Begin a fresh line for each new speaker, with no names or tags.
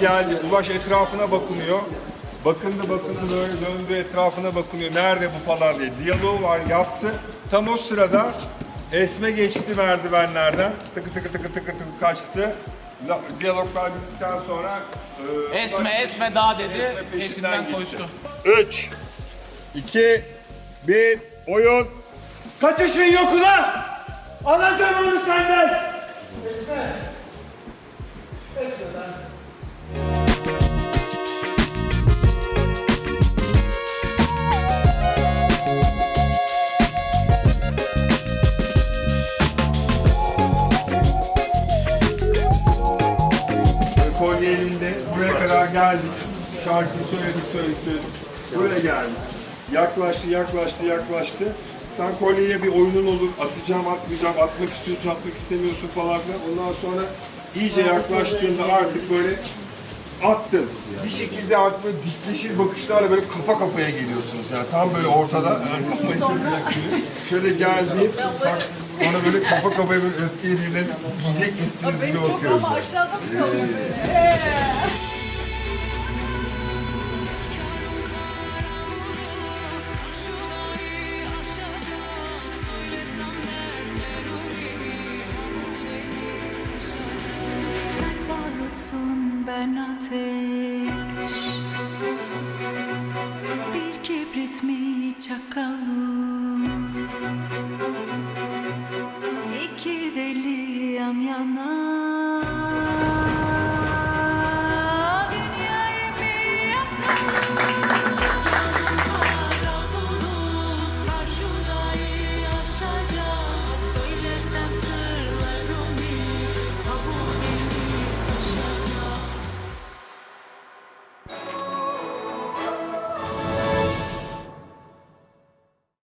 geldi. Ulaş etrafına bakınıyor. Bakındı bakındı böyle döndü etrafına bakınıyor. Nerede bu falan diye. Diyaloğu var yaptı. Tam o sırada Esme geçti merdivenlerden. Tıkı tıkı tıkı tıkı tıkı kaçtı. La- Diyaloglar bittikten sonra e,
Esme
Ulaş-
esme daha dedi.
Esme peşinden
Peşinden
gitti.
koştu.
3 2 1 oyun.
Kaçışın yok ulan! Alacağım onu senden!
Elinde. Buraya kadar geldik. Şarkıyı söyledik, söyledik, söyledik. Buraya geldik. Yaklaştı, yaklaştı, yaklaştı. Sen kolyeye bir oyunun olur. Atacağım, atmayacağım, atmak istiyorsun, atmak istemiyorsun falan filan. Ondan sonra iyice yaklaştığında artık böyle attın. Bir şekilde artık böyle dikleşir bakışlarla böyle kafa kafaya geliyorsunuz yani. Tam böyle ortada. Şöyle geldi. Bak, sonra böyle kafa kafaya böyle öfkeyle birbirine yiyecek misiniz gibi bakıyoruz.
Ama aşağıda mı kalıyor böyle?
Sen ben ateş